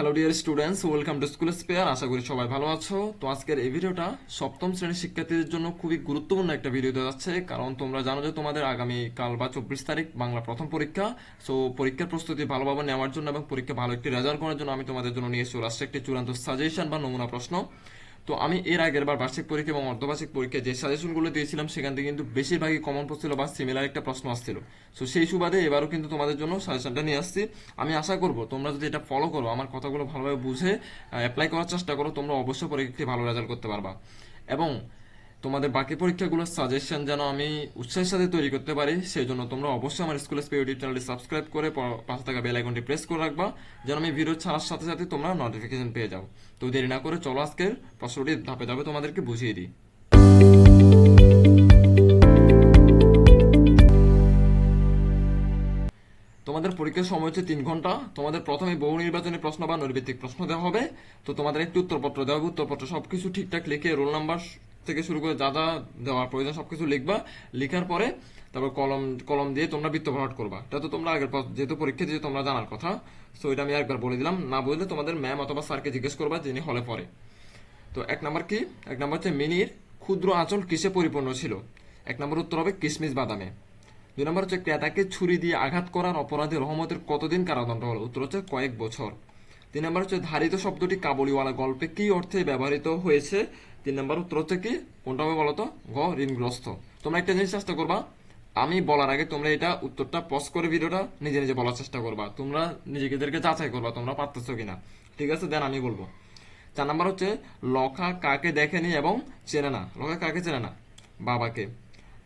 Hello dear students welcome to school spare আশা করি সবাই ভালো আছো। তো আজকের এই ভিডিওটা সপ্তম শ্রেণির শিক্ষার্থীদের জন্য খুবই গুরুত্বপূর্ণ একটা ভিডিও দেওয়া যাচ্ছে কারণ তোমরা জানো যে তোমাদের আগামী কাল বা চব্বিশ তারিখ বাংলা প্রথম পরীক্ষা। সো পরীক্ষার প্রস্তুতি ভালোভাবে নেওয়ার জন্য এবং পরীক্ষা ভালো একটি রেজাল্ট করার জন্য আমি তোমাদের জন্য নিয়ে চলে আসছি একটি চূড়ান্ত সাজেশন বা নমুনা প্রশ্ন। তো আমি এর আগের বার বার্ষিক পরীক্ষা এবং অর্ধবার্ষিক পরীক্ষা যে সাজেশনগুলো দিয়েছিলাম, সেখান থেকে কিন্তু বেশিরভাগই কমন পড়ছিল বা সিমিলার একটা প্রশ্ন আসছিল। সো সেই সুবাদে এবারও কিন্তু তোমাদের জন্য সাজেশনটা নিয়ে আসছি। আমি আশা করব তোমরা যদি এটা ফলো করো, আমার কথাগুলো ভালোভাবে বুঝে অ্যাপ্লাই করার চেষ্টা করো, তোমরা অবশ্যই পরীক্ষায় ভালো রেজাল্ট করতে পারবা। এবং তোমাদের বাকি পরীক্ষাগুলোর সাজেশন যেন আমি উৎসাহের সাথে তৈরি করতে পারি সেই জন্য তোমরা অবশ্যই আমার স্কুলের স্পে ইউটিউব চ্যানেলটি সাবস্ক্রাইব করে পাশে থাকা বেল আইকনটি প্রেস করে রাখবা, যেন আমি ভিডিও ছাড়ার সাথে সাথে তোমরা নোটিফিকেশন পেয়ে যাও। তো দেরি না করে চলো আজকের প্রশ্নটি ধাপে ধাপে তোমাদেরকে বুঝিয়ে দিই। তোমাদের পরীক্ষার সময় হচ্ছে তিন ঘণ্টা। তোমাদের প্রথমে বহু নির্বাচনী প্রশ্ন বা নৈর্ভিত্তিক প্রশ্ন দেওয়া হবে। তো তোমাদের একটি উত্তরপত্র দেওয়া হবে। উত্তরপত্র সবকিছু ঠিকঠাক লিখে রোল নাম্বার থেকে শুরু করে যা যা দেওয়ার প্রয়োজন, সবকিছু লিখবা। লিখার পরে তারপর কলম কলম দিয়ে তোমরা বৃত্ত ভরাট করবা। এটা তো তোমরা আগের পর- যেহেতু পরীক্ষা দিয়ে তোমরা জানার কথা। সো এটা আমি একবার বলে দিলাম। না বুঝলে তোমাদের ম্যাম অথবা স্যারকে জিজ্ঞেস করবা যিনি হলে পড়ে। তো এক নাম্বার কি? এক নাম্বার হচ্ছে মিনির ক্ষুদ্র আঁচল কিসে পরিপূর্ণ ছিল? এক নম্বর উত্তর হবে কিসমিস বাদামে। দুই নম্বর হচ্ছে ক্রেতাকে ছুরি দিয়ে আঘাত করার অপরাধে রহমতের কতদিন কারাদণ্ড হলো? উত্তর হচ্ছে কয়েক বছর। তিন নম্বর হচ্ছে ধারিত শব্দটি কাবুলিওয়ালা গল্পে কি অর্থে ব্যবহৃত হয়েছে? তিন নম্বর উত্তর হচ্ছে কি? কোনটা হবে বলতো? গ ঋণগ্রস্ত। তোমরা একটা জিনিস চেষ্টা করবা। আমি বলার আগে তোমরা এটা উত্তরটা পজ করে ভিডিওটা নিজে নিজে বলার চেষ্টা করবা। তোমরা নিজেদেরকে যাচাই করবা, তোমরা পারতেছো কিনা। ঠিক আছে? দেন আমি বলব। চার নাম্বার হচ্ছে, লখা কাকে দেখেনি এবং চেনে না? লখা কাকে চেনে না? বাবাকে।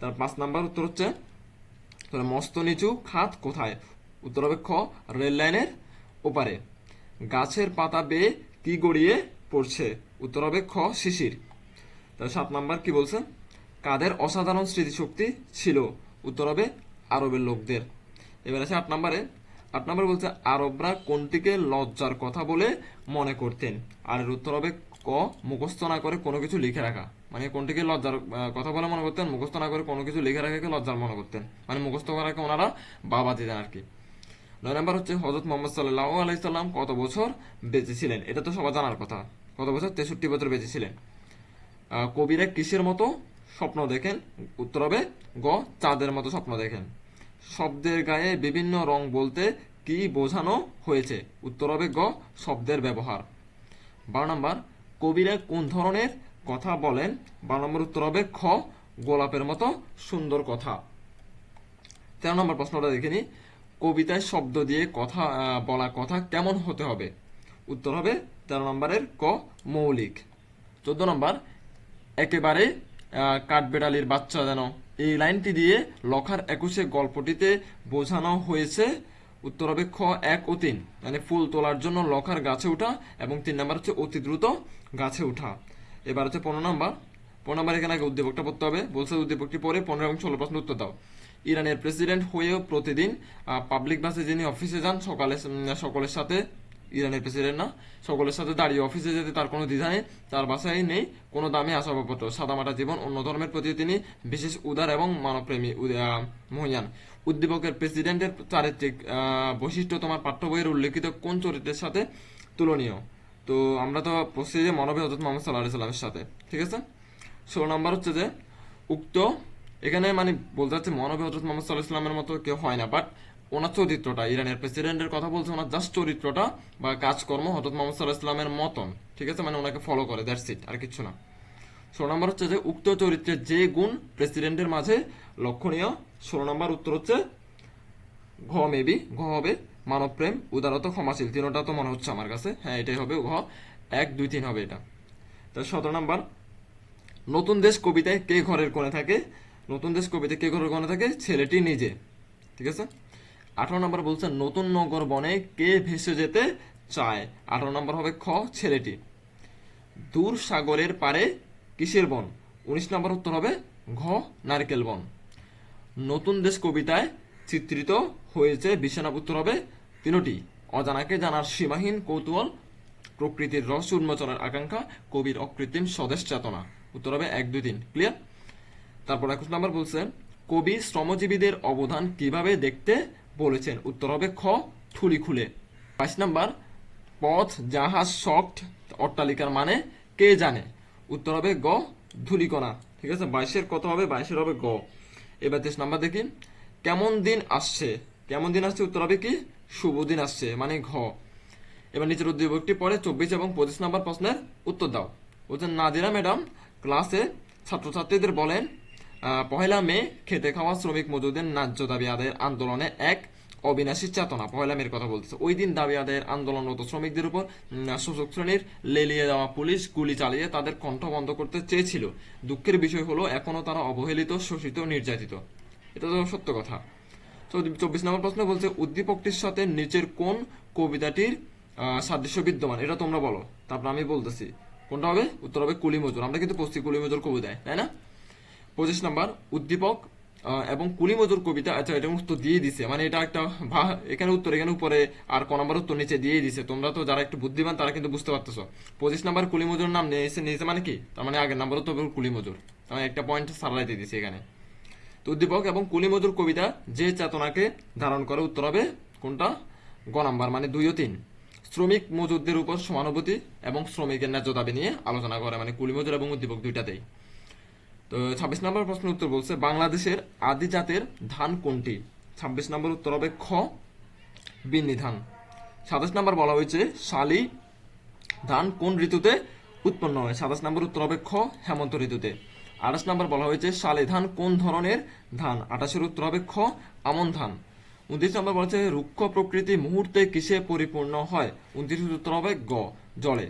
তার পাঁচ নাম্বার উত্তর হচ্ছে মস্ত নিচু খাত কোথায়? উত্তর হবে খ রেল লাইনের ওপারে। গাছের পাতা বেয়ে কি গড়িয়ে পড়ছে? উত্তর হবে খ, শিশির। তাহলে সাত নাম্বার কি বলছেন কাদের অসাধারণ স্মৃতিশক্তি ছিল? উত্তর হবে আরবের লোকদের। এবার আছে আট নম্বরে। আট নম্বর বলছে, আরবরা কোনটিকে লজ্জার কথা বলে মনে করতেন? আর এর উত্তর হবে ক, মুখস্থ না করে কোনো কিছু লিখে রাখা। মানে কোনটিকে লজ্জার কথা বলে মনে করতেন, মুখস্থ না করে কোনো কিছু লিখে রাখাকে লজ্জার মনে করতেন? মানে মুখস্থ করাকে ওনারা বাবা দিতেন আর কি। নয় নম্বর হচ্ছে হজরত মোহাম্মদ সাল্লাহ আলাইসাল্লাম কত বছর বেঁচে ছিলেন? এটা তো সবাই জানার কথা। কত বছর? তেষট্টি বছর বেঁচে ছিলেন। কবিরা কিসের মতো? স্বপ্ন দেখেন। উত্তর হবে গ, চাঁদের মতো স্বপ্ন দেখেন। শব্দের গায়ে বিভিন্ন রং বলতে কি বোঝানো হয়েছে? উত্তর হবে গ, শব্দের ব্যবহার। বারো নম্বর, কবিরা কোন ধরনের কথা বলেন? বারো নম্বর উত্তর হবে খ, গোলাপের মতো সুন্দর কথা। তেরো নম্বর প্রশ্নটা দেখে নি কবিতায় শব্দ দিয়ে কথা বলা কথা কেমন হতে হবে? উত্তর হবে তেরো নম্বরের ক, মৌলিক। চোদ্দ নম্বর, একেবারে কাঠবেড়ালির বাচ্চা যেন। এই লাইনটি দিয়ে লখার একুশে গল্পটিতে বোঝানো হয়েছে। উত্তর হবে খ, এক ও তিন। মানে ফুল তোলার জন্য লখার গাছে ওঠা এবং তিন নম্বর হচ্ছে অতি দ্রুত গাছে ওঠা এবার হচ্ছে পনেরো নম্বর। পনেরো নম্বর এখানে আগে উদ্দীপকটা পড়তে হবে। বলছে উদ্দীপকটি পরে পনেরো এবং ষোলো প্রশ্ন উত্তর দাও। ইরানের প্রেসিডেন্ট হয়েও প্রতিদিন পাবলিক বাসে যিনি অফিসে যান, সকালে সকলের সাথে, ইরানের প্রেসিডেন্ট না, সকলের সাথে দাঁড়িয়ে অফিসে যেতে তার কোনো দ্বিধা নেই, তার বাসায় নেই, কোনো দামি আসবাবপত্র, সাদামাটা জীবন, অন্য ধর্মের প্রতি তিনি বিশেষ উদার এবং মানবপ্রেমী মহিয়ান। উদ্দীপকের প্রেসিডেন্টের চারিত্রিক বৈশিষ্ট্য তোমার পাঠ্য বইয়ের উল্লেখিত কোন চরিত্রের সাথে তুলনীয়? তো আমরা তো পড়ছি যে মনবে হজরত মোহাম্মদ সাল্লাহ সাল্লামের সাথে, ঠিক আছে? ষোলো নম্বর হচ্ছে যে, উক্ত এখানে মানে বলতে চাচ্ছে মহানবী হজরত মোহাম্মদ সাল্লাহ ইসলামের মতো কেউ হয় না বাট ওনার চরিত্রটা, ইরানের প্রেসিডেন্টের কথা বলছে, ওনার জাস্ট চরিত্রটা বা কাজকর্ম হজরত মোহাম্মদ সাল্লাহ ইসলামের মতন, ঠিক আছে? মানে ওনাকে ফলো করে দ্যাটস ইট আর কিছু না। ষোলো নম্বর হচ্ছে যে, উক্ত চরিত্রের যে গুণ প্রেসিডেন্টের মাঝে লক্ষণীয়, ষোলো নম্বর উত্তর হচ্ছে, ঘ মেবি ঘ হবে মানবপ্রেম উদারত, ক্ষমাশীল, তিনটা তো মনে হচ্ছে আমার কাছে। হ্যাঁ এটাই হবে ঘ, এক, দুই, তিন হবে এটা। তো সতেরো নম্বর, নতুন দেশ কবিতায় কে ঘরের কোণে থাকে? নতুন দেশ কবিতায় কে কোণে থাকে? ছেলেটি নিজে। ঠিক আছে? আঠারো নম্বর বলছে, নতুন নগর বনে কে ভেসে যেতে চায়? আঠারো নম্বর হবে খ, ছেলেটি। দূর সাগরের পারে কিসের বন? উনিশ নম্বর উত্তর হবে ঘ, নারকেল বন। নতুন দেশ কবিতায় চিত্রিত হয়েছে? বিশ্বনাথ উত্তর হবে তিনটি। অজানাকে জানার সীমাহীন কৌতূহল, প্রকৃতির রহস্য উন্মোচনের আকাঙ্ক্ষা, কবির অকৃত্রিম স্বদেশ চেতনা। উত্তর হবে এক দুই তিন। ক্লিয়ার তারপর একুশ নম্বর বলছেন কবি শ্রমজীবীদের অবদান কীভাবে দেখতে বলেছেন? উত্তর হবে খ, থুলি খুলে। বাইশ নম্বর, পথ, জাহাজ শক্ট অট্টালিকার মানে কে জানে? উত্তর হবে গ ধুলিকণা ঠিক আছে? বাইশের কত হবে? বাইশের হবে গ। এবার তেইশ নাম্বার দেখি। কেমন দিন আসছে? কেমন দিন আসছে? উত্তর হবে কি? শুভ দিন আসছে মানে ঘ। এবার নিচের উদ্দীপকটি পরে চব্বিশ এবং পঁচিশ নম্বর প্রশ্নের উত্তর দাও। বলছেন নাদিরা ম্যাডাম, ক্লাসে ছাত্রছাত্রীদের বলেন পহেলা মে খেতে খাওয়া শ্রমিক মজুদের ন্যায্য দাবি আদায়ের আন্দোলনে এক অবিনাশী চেতনা। পহেলা মের কথা বলতেছে। ওই দিন দাবি আদায়ের আন্দোলনরত শ্রমিকদের উপর শোষক শ্রেণির লেলিয়ে দেওয়া পুলিশ গুলি চালিয়ে তাদের কণ্ঠ বন্ধ করতে চেয়েছিল। দুঃখের বিষয় হলো, এখনও তারা অবহেলিত, শোষিত, নির্যাতিত। এটা তো সত্য কথা। তো চব্বিশ নম্বর প্রশ্ন বলছে, উদ্দীপকটির সাথে নিচের কোন কবিতাটির সাদৃশ্য বিদ্যমান? এটা তোমরা বলো। তারপর আমি বলতেছি, কোনটা হবে? উত্তর হবে কুলি মজুর আমরা কিন্তু পশ্চিম কুলি মজুর কবিতায়, তাই না? পঁচিশ নাম্বার উদ্দীপক এবং কুলি মজুর কবিতা আচ্ছা এটা উত্তর দিয়ে দিছে। মানে এটা একটা ভা- এখানে উত্তর, এখানে উপরে, আর ক নাম্বার উত্তর নিচে দিয়ে দিছে। তোমরা তো যারা একটু বুদ্ধিমান, তারা কিন্তু বুঝতে পারতেছো। পঁচিশ নাম্বার কুলি মজুর নাম নিয়েছে নিয়েছে মানে কি? তার মানে আগের নাম্বার উত্তর কুলি মজুর তার মানে একটা পয়েন্ট সারাই দিয়ে দিছে এখানে। তো উদ্দীপক এবং কুলি মজুর কবিতা যে চেতনাকে ধারণ করে, উত্তর হবে কোনটা? গ নাম্বার মানে দুই ও তিন। শ্রমিক মজুরদের উপর সমানুভূতি এবং শ্রমিকের ন্যায্য দাবি নিয়ে আলোচনা করে মানে কুলি মজুর এবং উদ্দীপক দুইটাতেই। তো ছাব্বিশ নম্বর প্রশ্ন উত্তর বলছে, বাংলাদেশের আদি জাতের ধান কোনটি? ছাব্বিশ নম্বর উত্তর হবে খ বিন্নি ধান সাতাশ নম্বর বলা হয়েছে, শালি ধান কোন ঋতুতে উৎপন্ন হয়? সাতাশ নম্বর উত্তর হবে খ, হেমন্ত ঋতুতে। আঠাশ নম্বর বলা হয়েছে, শালি ধান কোন ধরনের ধান? আঠাশের উত্তর হবে খ, আমন ধান। উনত্রিশ নম্বর বলা হচ্ছে রুক্ষ প্রকৃতি মুহূর্তে কিসে পরিপূর্ণ হয়? উনত্রিশের উত্তর হবে গ, জলে।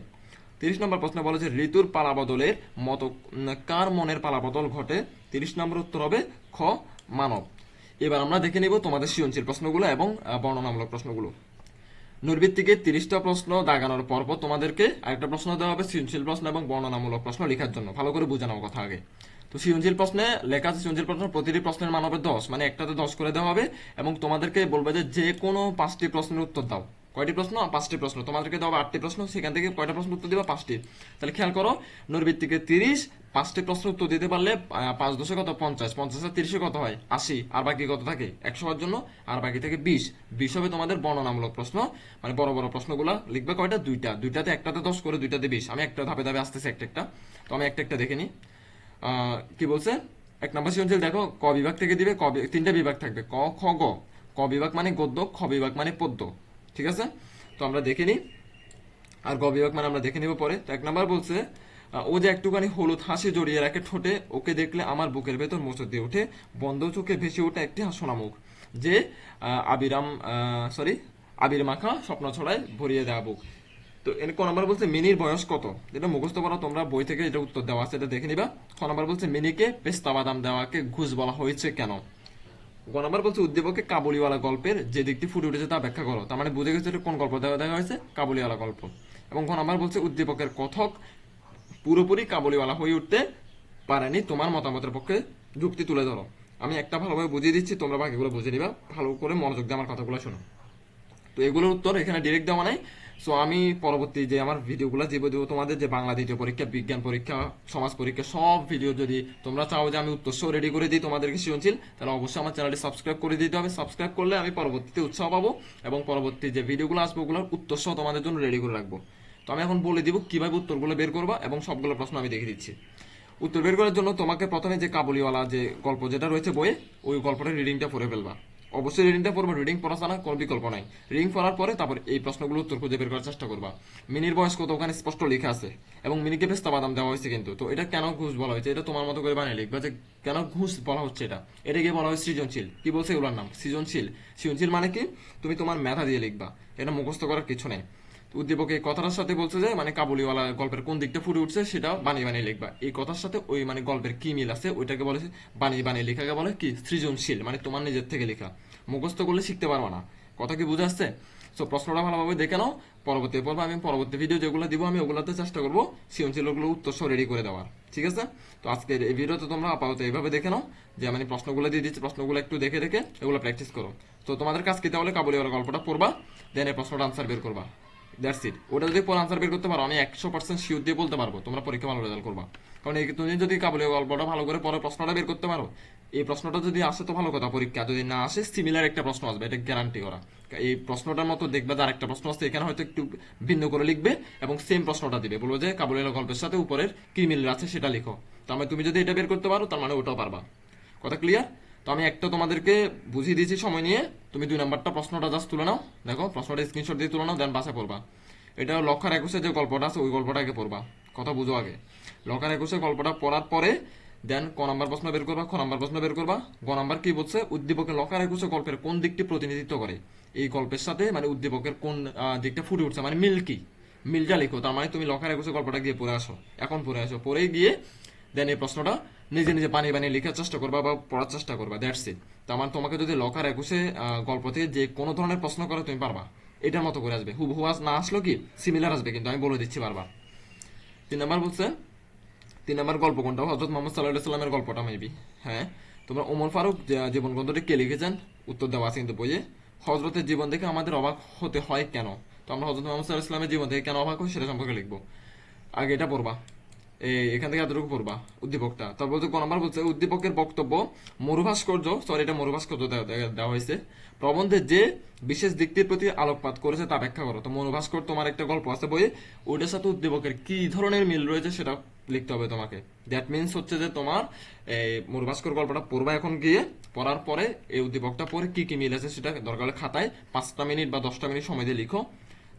তিরিশ নম্বর প্রশ্ন বলা হচ্ছে ঋতুর পালাবদলের মতো কার মনের পালাবদল ঘটে? তিরিশ নম্বর উত্তর হবে খ, মানব। এবার আমরা দেখে নিব তোমাদের সৃজনশীল প্রশ্নগুলো এবং বর্ণনামূলক প্রশ্নগুলো। নৈর্ভিত্তিকে তিরিশটা প্রশ্ন দাগানোর পর্ব তোমাদেরকে আরেকটা প্রশ্ন দেওয়া হবে, সৃজনশীল প্রশ্ন এবং বর্ণনামূলক প্রশ্ন লেখার জন্য। ভালো করে বোঝানো কথা আগে। তো সৃজনশীল প্রশ্নে লেখা আছে সৃজনশীল প্রশ্ন, প্রতিটি প্রশ্নের মান হবে দশ। মানে একটাতে দশ করে দেওয়া হবে এবং তোমাদেরকে বলবে যে যে কোনো পাঁচটি প্রশ্নের উত্তর দাও। কয়টি প্রশ্ন? পাঁচটি প্রশ্ন। তোমাদেরকে দেওয়া আটটি প্রশ্ন, সেখান থেকে কয়টা প্রশ্ন উত্তর দিবা? পাঁচটি। তাহলে খেয়াল করো নৈর্ভিত্তিকে তিরিশ, পাঁচটি প্রশ্ন উত্তর দিতে পারলে পাঁচ দশে কত? পঞ্চাশ। পঞ্চাশ তিরিশে কত হয়? আশি। আর বাকি কত থাকে? একশো হওয়ার জন্য। আর বাকি থেকে বিশ। বিশ হবে তোমাদের বর্ণনামূলক প্রশ্ন। মানে বড় বড় প্রশ্নগুলো লিখবে কয়টা? দুইটা। দুইটাতে একটাতে দশ করে, দুইটাতে বিশ। আমি একটা ধাপে ধাপে আসতেছি একটা একটা। তো আমি একটা একটা দেখে নিই। কি বলছে? এক নম্বর সৃজনশীল দেখো, ক বিভাগ থেকে দিবে, ক তিনটা বিভাগ থাকবে। ক, খ, গ। ক বিভাগ মানে গদ্য, খ বিভাগ মানে পদ্য। ঠিক আছে? তো আমরা দেখে নিই। আর গ মানে আমরা দেখে নিব পরে। তো এক নাম্বার বলছে ও যে একটুখানি হলুদ হাসি জড়িয়ে রাখে ঠোঁটে, ওকে দেখলে আমার বুকের ভেতর মোচড় দিয়ে ওঠে, বন্ধ চোখে ভেসে ওঠে একটি হাসোনা মুখ যে আবিরাম সরি আবির মাখা স্বপ্ন ছড়ায় ভরিয়ে দেওয়া বুক। তো এর ক নাম্বার বলছে, মিনির বয়স কত? এটা মুখস্থ করা, তোমরা বই থেকে এটা উত্তর দেওয়া আছে, এটা দেখে নিবা। খ নম্বর বলছে, মিনিকে পেস্তা বাদাম দেওয়াকে ঘুষ বলা হয়েছে কেন? গ নাম্বার বলছে উদ্দীপকে কাবুলিওয়ালা গল্পের যে দিকটি ফুটে উঠেছে তা ব্যাখ্যা করো। তার মানে বুঝে গেছে কোন গল্প দেওয়া দেখা হয়েছে? কাবুলিওয়ালা গল্প। এবং নাম্বার বলছে, উদ্দীপকের কথক পুরোপুরি কাবুলিওয়ালা হয়ে উঠতে পারেনি। তোমার মতামতের পক্ষে যুক্তি তুলে ধরো। আমি একটা ভালোভাবে বুঝিয়ে দিচ্ছি, তোমরা বাকিগুলো বুঝে নিবা। ভালো করে মনোযোগ দিয়ে আমার কথাগুলো শোনো। তো এগুলোর উত্তর এখানে ডিরেক্ট দেওয়া নাই। সো আমি পরবর্তী যে আমার ভিডিওগুলো যে দেবো তোমাদের যে বাংলা দ্বিতীয় পরীক্ষা, বিজ্ঞান পরীক্ষা, সমাজ পরীক্ষা, সব ভিডিও যদি তোমরা চাও যে আমি উত্তর রেডি করে দিই তোমাদেরকে সৃজনশীল, তাহলে অবশ্যই আমার চ্যানেলটি সাবস্ক্রাইব করে দিতে হবে। সাবস্ক্রাইব করলে আমি পরবর্তীতে উৎসাহ পাবো এবং পরবর্তী যে ভিডিওগুলো আসব, ওগুলোর উত্তর সহ তোমাদের জন্য রেডি করে রাখব। তো আমি এখন বলে দিব কীভাবে উত্তরগুলো বের করবা এবং সবগুলো প্রশ্ন আমি দেখে দিচ্ছি। উত্তর বের করার জন্য তোমাকে প্রথমে যে কাবুলিওয়ালা যে গল্প যেটা রয়েছে বইয়ে, ওই গল্পটা রিডিংটা পড়ে ফেলবা। অবশ্যই রিডিংটা পড়বে রিডিং পড়া ছাড়া কোনো বিকল্প নাই। রিডিং পড়ার পরে তারপর এই প্রশ্নগুলো উত্তর খুঁজে বের করার চেষ্টা করবা। মিনির বয়স কত? ওখানে স্পষ্ট লেখা আছে। এবং মিনিকে পেস্তা বাদাম দেওয়া হয়েছে কিন্তু। তো এটা কেন ঘুষ বলা হয়েছে? এটা তোমার মতো করে বানিয়ে লিখবা যে কেন ঘুষ বলা হচ্ছে এটা? এটাকে বলা হয় সৃজনশীল। কি বলছে এগুলোর নাম? সৃজনশীল। সৃজনশীল মানে কি? তুমি তোমার মেধা দিয়ে লিখবা। এটা মুখস্থ করার কিছু নেই। উদ্দীপক এই কথাটার সাথে বলছে যে মানে কাবুলিওয়ালা গল্পের কোন দিকটা ফুটে উঠছে সেটা বানিয়ে বানিয়ে লিখবা। এই কথার সাথে ওই মানে গল্পের কি মিল আছে ওইটাকে বলে বানিয়ে বানিয়ে লেখাকে বলে কি? সৃজনশীল মানে তোমার নিজের থেকে লেখা। মুখস্থ করলে শিখতে পারবা না। কথা কি বুঝে আসছে? সো প্রশ্নটা ভালোভাবে দেখে নাও। পরবর্তী পর্বে আমি পরবর্তী ভিডিও যেগুলো দিব, আমি ওগুলোতে চেষ্টা করব সৃজনশীল ওগুলো উত্তর সহ রেডি করে দেওয়ার। ঠিক আছে? তো আজকের এই ভিডিওতে তোমরা আপাতত এইভাবে দেখে নাও। যে আমি প্রশ্নগুলো দিয়ে দিচ্ছি, প্রশ্নগুলো একটু দেখে দেখে এগুলো প্র্যাকটিস করো। তো তোমাদের কাছে তাহলে? কাবুলিওয়ালা গল্পটা পড়বা দেন এই প্রশ্নটা আনসার বের করবা। That's it. ওটা যদি পর আনসার বের করতে পারো, আমি একশো পার্সেন্ট শিওর দিয়ে বলতে পারব, তোমরা পরীক্ষা ভালো রেজাল্ট করবা। কারণ এই তুমি যদি কাবুলের গল্পটা ভালো করে পরে প্রশ্নটা বের করতে পারো, এই প্রশ্নটা যদি আসে তো ভালো কথা, পরীক্ষা যদি না আসে সিমিলার একটা প্রশ্ন আসবে, এটা গ্যারান্টি করা। এই প্রশ্নটার মতো দেখবে যার একটা প্রশ্ন আসছে, এখানে হয়তো একটু ভিন্ন করে লিখবে এবং সেম প্রশ্নটা দিবে। বলব যে কাবুলের গল্পের সাথে উপরের কি মিল আছে সেটা লিখো। তার মানে তুমি যদি এটা বের করতে পারো, তার মানে ওটাও পারবা। কথা ক্লিয়ার তো আমি একটা তোমাদেরকে বুঝিয়ে দিয়েছি সময় নিয়ে। তুমি দুই নাম্বারটা প্রশ্নটা জাস্ট তুলে নাও। দেখো, প্রশ্নটা স্ক্রিনশট দিয়ে তুলে নাও দেন বাসা পড়বা। এটা লক্ষার একুশে যে গল্পটা আছে, ওই গল্পটা আগে পড়বা। কথা বুঝো আগে। লক্ষার একুশে গল্পটা পড়ার পরে দেন ক নাম্বার প্রশ্ন বের করবা, খ নাম্বার প্রশ্ন বের করবা। গ নাম্বার কি বলছে? উদ্দীপকের লক্ষার একুশে গল্পের কোন দিকটি প্রতিনিধিত্ব করে? এই গল্পের সাথে মানে উদ্দীপকের কোন দিকটা ফুটে উঠছে? মানে মিল কি? মিলটা লিখো। তার মানে তুমি লক্ষার একুশে গল্পটা গিয়ে পড়ে আসো। এখন পড়ে আসো। পড়ে গিয়ে দেন এই প্রশ্নটা নিজে নিজে বানিয়ে বানিয়ে লেখার চেষ্টা করবা বা পড়ার চেষ্টা করবা দ্যাটস ইট তার মানে তোমাকে যদি লকার একুশে গল্প থেকে যে কোনো ধরনের প্রশ্ন করে তুমি পারবা। এটার মতো করে আসবে। হুবহু আস না আসলো কি সিমিলার আসবে কিন্তু, আমি বলে দিচ্ছি বারবার। তিন নম্বর বলছে, তিন নম্বর গল্প কোনটা? হজরত মোহাম্মদ সাল্লাহ সাল্লামের গল্পটা মেবি হ্যাঁ? তোমরা ওমর ফারুক জীবন গ্রন্থটি কে লিখেছেন? উত্তর দেওয়া আছে কিন্তু বইয়ে। হজরতের জীবন দেখে আমাদের অবাক হতে হয় কেন? তো আমরা হজরত মোহাম্মদ সাল্লাহ ইসলামের জীবন থেকে কেন অবাক হই সেটা সম্পর্কে লিখব। আগে এটা পড়বা। এখান থেকে এতটুকু পড়বা, উদ্দীপকটা। তারপর বলছে ক নম্বর বলছে, উদ্দীপকের বক্তব্য, মরুভাস্কর্য সরি এটা মরুভাস্কর্য দেওয়া- হয়েছে, প্রবন্ধে যে বিশেষ দিকটির প্রতি আলোকপাত করেছে তা ব্যাখ্যা করো। তো মরুভাস্কর, তোমার একটা গল্প আছে বইয়ে, ওইটার সাথে উদ্দীপকের কি ধরনের মিল রয়েছে সেটা লিখতে হবে তোমাকে। দ্যাট মিনস হচ্ছে যে তোমার এই মরুভাস্কর গল্পটা পড়বা এখন গিয়ে, পড়ার পরে এই উদ্দীপকটা পরে কি কি মিল আছে সেটা দরকার হলে খাতায় পাঁচটা মিনিট বা দশটা মিনিট সময় দিয়ে লিখো।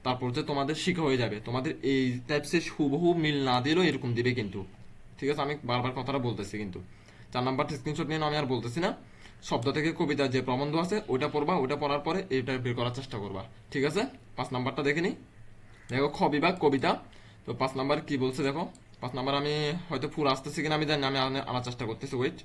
তারপর যে তোমাদের শিখা হয়ে যাবে। তোমাদের এই টাইপসের হুবহু মিল না দিলেও এরকম দিবে কিন্তু। ঠিক আছে? আমি বারবার কথাটা বলতেছি কিন্তু। চার নাম্বার স্ক্রিনশট নিয়ে আমি আর বলতেছি না। শব্দ থেকে কবিতার যে প্রবন্ধ আছে, ওইটা পড়বা, ওইটা পড়ার পরে এটা বের করার চেষ্টা করবা। ঠিক আছে? পাঁচ নাম্বারটা দেখে নি। দেখো, খ বিভাগ, কবিতা। তো পাঁচ নাম্বার কি বলছে দেখো? পাঁচ নাম্বার আমি হয়তো ফুল আসতেছি কিনা আমি জানি আমি আনার চেষ্টা করতেছি ওয়েট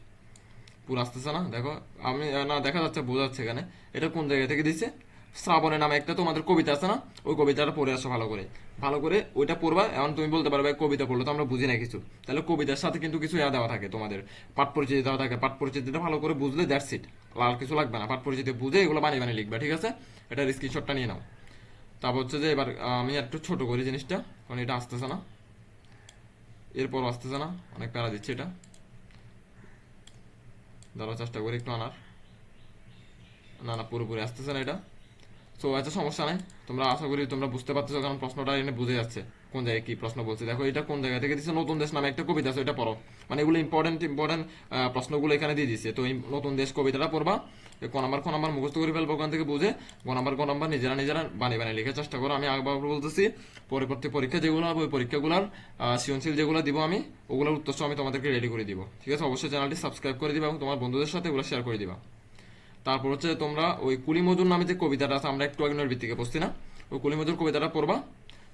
পুরো আসতেছে না, দেখো। আমি, না, দেখা যাচ্ছে বোঝা যাচ্ছে এখানে। এটা কোন জায়গা থেকে দিছে শ্রাবণের নামে একটা তোমাদের কবিতা আছে না? ওই কবিতাটা পড়ে আসো ভালো করে। ভালো করে ওইটা পড়বা, এখন তুমি বলতে পারবে কবিতা পড়লে তো আমরা বুঝি না কিছু। তাহলে কবিতার সাথে কিন্তু কিছু ইয়া দেওয়া থাকে তোমাদের। পাঠ পরিচিতি দেওয়া থাকে। পাঠ পরিচিতিটা ভালো করে বুঝলে দ্যাটস ইট আর কিছু লাগবে না। পাঠ পরিচিতি বুঝে এগুলো বানিয়ে বানিয়ে লিখবে, ঠিক আছে? এটা স্ক্রিনশটটা নিয়ে নাও। তারপর হচ্ছে যে এবার আমি একটু ছোট করি জিনিসটা, কারণ এটা আসতেছে না। এরপর আসতেছে না। অনেক প্যারা দিচ্ছে এটা। ধরার চেষ্টা করি একটু আনার। না না, পুরোপুরি আসতেছে না এটা। সো আচ্ছা সমস্যা নাই। তোমরা আশা করি তোমরা বুঝতে পারতেছো, কারণ প্রশ্নটা এনে বুঝে যাচ্ছে। কোন জায়গায় কি প্রশ্ন বলছে? দেখো, এটা কোন জায়গা থেকে দিচ্ছে নতুন দেশ নামে একটা কবিতা আছে এটা পড়ো। মানে এগুলো ইম্পর্টেন্ট ইম্পর্টেন্ট প্রশ্নগুলো এখানে দিয়ে দিচ্ছে তো নতুন দেশ কবিতাটা পড়বা ক নাম্বার ক নাম্বার মুখস্থ করে ফেলব ওখান থেকে বুঝে। গ নাম্বার গ নাম্বার নিজেরা নিজেরা বানিয়ে বানিয়ে লেখার চেষ্টা করো। আমি আগবার বলতেছি, পরবর্তী পরীক্ষা যেগুলো হবে, ওই পরীক্ষাগুলোর সৃজনশীল যেগুলো দিব আমি। ওগুলোর উত্তর আমি তোমাদেরকে রেডি করে দিব। ঠিক আছে? অবশ্যই চ্যানেলটি সাবস্ক্রাইব করে দিবা এবং তোমার বন্ধুদের সাথে ওগুলো শেয়ার করে দিবা। তারপর হচ্ছে তোমরা ওই কুলি মজুর নামে যে কবিতাটা আছে, আমরা একটু আগে ভিত্তিকে পড়ছি না? ওই কুলি মজুর কবিতাটা পড়বা।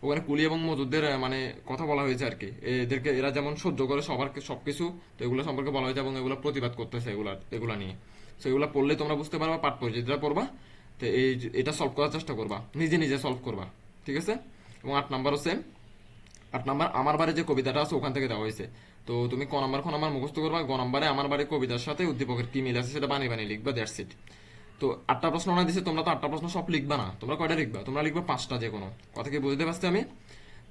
ওখানে কুলি এবং মজুরদের মানে কথা বলা হয়েছে আর কি। এদেরকে, এরা যেমন সহ্য করে সবার সবকিছু, তো এগুলো সম্পর্কে বলা হয়েছে এবং এগুলো প্রতিবাদ করতেছে এগুলা এগুলা নিয়ে। তো এগুলো পড়লে তোমরা বুঝতে পারবা, পাঠ পরিচিতিটা পড়বা। তো এই এটা সলভ করার চেষ্টা করবা, নিজে নিজে সলভ করবা, ঠিক আছে? এবং আট নাম্বারও সেম আট নাম্বার, আমার বাড়ি যে কবিতাটা আছে, ওখান থেকে দেওয়া হয়েছে। তো তুমি ক নাম্বার, খ নাম্বার মুখস্থ করবা, গ নাম্বারে আমার বাড়ির কবিতার সাথে উদ্দীপকের কি মিল আছে সেটা বানিয়ে বানিয়ে লিখবা দ্যাটস ইট তো আটটা প্রশ্ন না দিছে, তোমরা তো আটটা প্রশ্ন সব লিখবা না, তোমরা কয়টা লিখবা? তোমরা লিখবা পাঁচটা যে কোনো কথা কি বুঝতে পারছি আমি?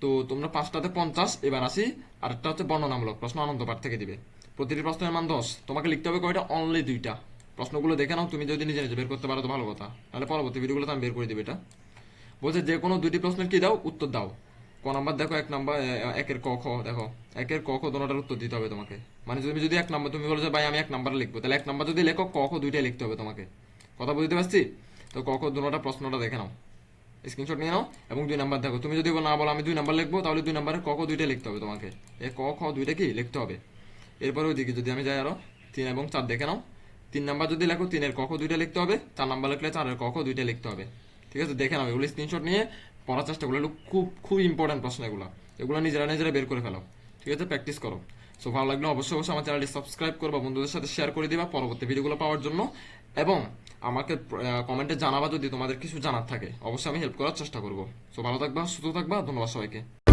তো তোমরা পাঁচটাতে পঞ্চাশ, এবার আসি, আরেকটা হচ্ছে বর্ণনামূলক, প্রশ্ন আনন্দ পাঠ থেকে দিবে। প্রতিটি প্রশ্নের মান দশ, তোমাকে লিখতে হবে কয়টা? অনলি দুইটা। প্রশ্নগুলো দেখে নাও, তুমি যদি নিজে নিজে বের করতে পারো তো ভালো কথা তাহলে পরবর্তী ভিডিওগুলোতে আমি বের করে দিবে এটা। বলছে যে কোনো দুইটি প্রশ্নের কি দাও? উত্তর দাও। ক নাম্বার? দেখো, এক নাম্বার একের ক, খ, দেখো। একের ক, খ দুটোটার উত্তর দিতে হবে তোমাকে। মানে তুমি যদি এক নাম্বার, তুমি বলো যে, ভাই, আমি এক নাম্বার লিখব। তাহলে এক নাম্বার যদি লেখো, ক, খ দুইটাই লিখতে হবে তোমাকে। কথা বুঝতে পারছি? তো ক, খ দুটোটা, প্রশ্নটা দেখে নাও। স্ক্রিনশট নিয়ে নাও এবং দুই নাম্বার দেখো। তুমি যদি না বলো, আমি দুই নাম্বার লিখব, তাহলে দুই নাম্বারে ক, খ দুইটা লিখতে হবে তোমাকে। এ ক, খ দুইটা কি? লিখতে হবে। এরপরে ওইদিকে যদি আমি যাই আরও, তিন এবং চার দেখে নাও। তিন নাম্বার যদি লেখো, তিনের ক, খ দুইটা লিখতে হবে। চার নাম্বার লিখলে চারের ক, খ দুইটা লিখতে হবে। ঠিক আছে? দেখে নাও, এগুলো স্ক্রিনশট নিয়ে পড়ার চেষ্টা করো। খুব খুব ইম্পর্টেন্ট প্রশ্ন এগুলো। এগুলো নিজেরা নিজেরা বের করে ফেলো। ঠিক আছে? প্র্যাকটিস করো। সো ভালো লাগলে অবশ্যই অবশ্যই আমার চ্যানেলটি সাবস্ক্রাইব করবা, বন্ধুদের সাথে শেয়ার করে দিবা পরবর্তী ভিডিওগুলো পাওয়ার জন্য। এবং আমাকে কমেন্টে জানাবা যদি তোমাদের কিছু জানার থাকে। অবশ্যই আমি হেল্প করার চেষ্টা করব। সো ভালো থাকবা, সুস্থ থাকবা, ধন্যবাদ সবাইকে।